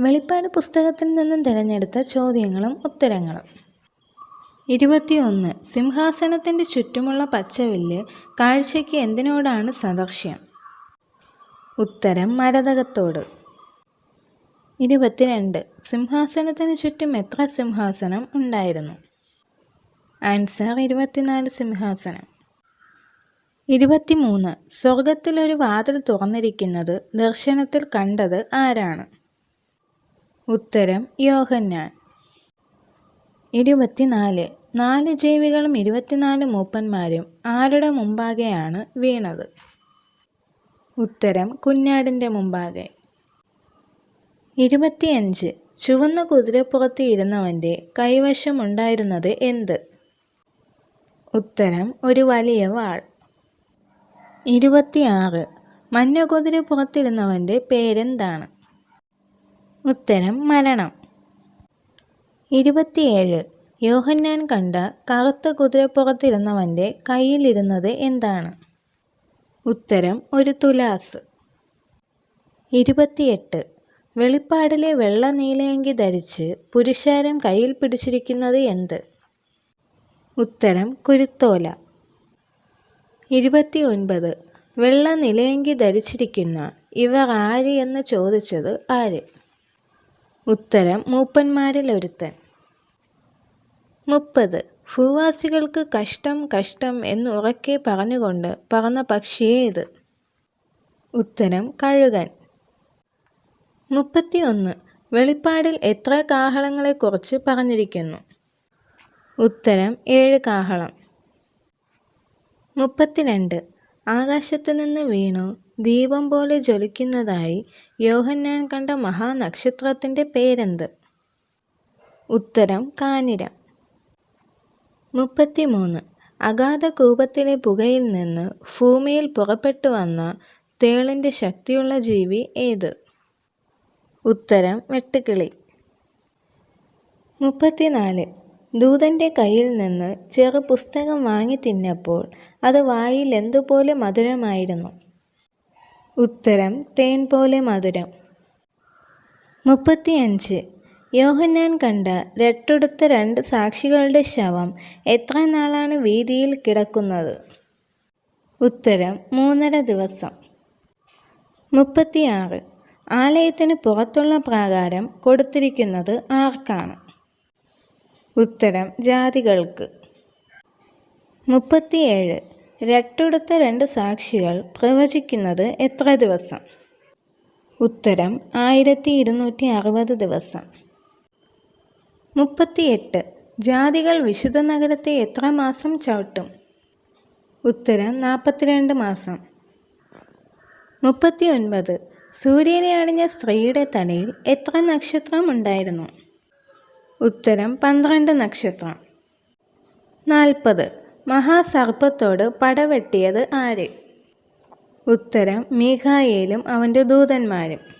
വെളിപ്പാട് പുസ്തകത്തിൽ നിന്നും തിരഞ്ഞെടുത്ത ചോദ്യങ്ങളും ഉത്തരങ്ങളും. ഇരുപത്തിയൊന്ന്. സിംഹാസനത്തിന്റെ ചുറ്റുമുള്ള പച്ചവില്ല് കാഴ്ചയ്ക്ക് എന്തിനോടാണ് സദർശ്യം ഉത്തരം മരതകത്തോട്. ഇരുപത്തിരണ്ട്. സിംഹാസനത്തിന് ചുറ്റും എത്ര സിംഹാസനം ഉണ്ടായിരുന്നു? ആൻസർ ഇരുപത്തിനാല് സിംഹാസനം. ഇരുപത്തിമൂന്ന്. സ്വർഗത്തിലൊരു വാതിൽ തുറന്നിരിക്കുന്നത് ദർശനത്തിൽ കണ്ടത് ആരാണ്? ഉത്തരം യോഹന്നാൻ. ഇരുപത്തിനാല്. നാല് ജീവികളും ഇരുപത്തിനാല് മൂപ്പന്മാരും ആരുടെ മുമ്പാകെയാണ് വീണത്? ഉത്തരം കുഞ്ഞാടിന്റെ മുമ്പാകെ. ഇരുപത്തിയഞ്ച്. ചുവന്ന കുതിരപ്പുറത്ത് ഇരുന്നവന്റെ കൈവശമുണ്ടായിരുന്നത് എന്ത്? ഉത്തരം ഒരു വലിയ വാൾ. ഇരുപത്തിയാറ്. മഞ്ഞ കുതിരപ്പുറത്തിരുന്നവന്റെ പേരെന്താണ്? ഉത്തരം മരണം. ഇരുപത്തിയേഴ്. യോഹന്നാൻ കണ്ട കറുത്ത കുതിരപ്പുറത്തിരുന്നവന്റെ കയ്യിലിരുന്നത് എന്താണ്? ഉത്തരം ഒരു തുലാസ്. ഇരുപത്തിയെട്ട്. വെളിപ്പാടിലെ വെള്ള നീലയങ്കി ധരിച്ച് പുരുഷാരം കയ്യിൽ പിടിച്ചിരിക്കുന്നത് എന്ത്? ഉത്തരം കുരുത്തോല. ഇരുപത്തി ഒൻപത് വെള്ള നിലയങ്കി ധരിച്ചിരിക്കുന്ന ഇവർ ആര് എന്ന് ചോദിച്ചത് ആര്? ഉത്തരം മൂപ്പന്മാരിൽ ഒരുത്തൻ മുപ്പത്. ഭൂവാസികൾക്ക് കഷ്ടം കഷ്ടം എന്ന് ഉറക്കെ പറഞ്ഞുകൊണ്ട് പറന്ന പക്ഷിയേത് ഉത്തരം കഴുകൻ. മുപ്പത്തിയൊന്ന്. വെളിപ്പാടിൽ എത്ര കാഹളങ്ങളെക്കുറിച്ച് പറഞ്ഞിരിക്കുന്നു? ഉത്തരം ഏഴ് കാഹളം. മുപ്പത്തിരണ്ട്. ആകാശത്ത് നിന്ന് വീണു. ദീപം പോലെ ജ്വലിക്കുന്നതായി യോഹന്നാൻ കണ്ട മഹാനക്ഷത്രത്തിന്റെ പേരെന്ത്? ഉത്തരം കാനിരം. മുപ്പത്തിമൂന്ന്. അഗാധ കൂപത്തിലെ പുകയിൽ നിന്ന് ഭൂമിയിൽ പുറപ്പെട്ടു വന്ന തേളിന്റെ ശക്തിയുള്ള ജീവി ഏത്? ഉത്തരം വെട്ടുകിളി മുപ്പത്തിനാല്. ദൂതന്റെ കയ്യിൽ നിന്ന് ചെറു പുസ്തകം വാങ്ങി തിന്നപ്പോൾ അത് വായിൽ എന്തുപോലെ മധുരമായിരുന്നു. ഉത്തരം തേൻ പോലെ മധുരം. മുപ്പത്തിയഞ്ച്. യോഹന്നാൻ കണ്ട രട്ടുടുത്ത രണ്ട് സാക്ഷികളുടെ ശവം എത്ര നാളാണ് വീതിയിൽ കിടക്കുന്നത്? ഉത്തരം മൂന്നര ദിവസം. മുപ്പത്തിയാറ്. ആലയത്തിന് പുറത്തുള്ള പ്രാകാരം കൊടുത്തിരിക്കുന്നത് ആർക്കാണ്? ഉത്തരം ജാതികൾക്ക്. മുപ്പത്തിയേഴ്. രട്ടുടുത്ത രണ്ട് സാക്ഷികൾ പ്രവചിക്കുന്നത് എത്ര ദിവസം? ഉത്തരം ആയിരത്തി ഇരുന്നൂറ്റി അറുപത് ദിവസം. മുപ്പത്തിയെട്ട്. ജാതികൾ വിശുദ്ധ നഗരത്തെ എത്ര മാസം ചവിട്ടും? ഉത്തരം നാൽപ്പത്തിരണ്ട് മാസം. മുപ്പത്തി ഒൻപത് സൂര്യനെ അണിഞ്ഞ സ്ത്രീയുടെ തലയിൽ എത്ര നക്ഷത്രം ഉണ്ടായിരുന്നു ഉത്തരം പന്ത്രണ്ട് നക്ഷത്രം. നാൽപ്പത്. മഹാസർപ്പത്തോട് പടവെട്ടിയത് ആര്? ഉത്തരം മീഖായേലും അവന്റെ ദൂതന്മാരും.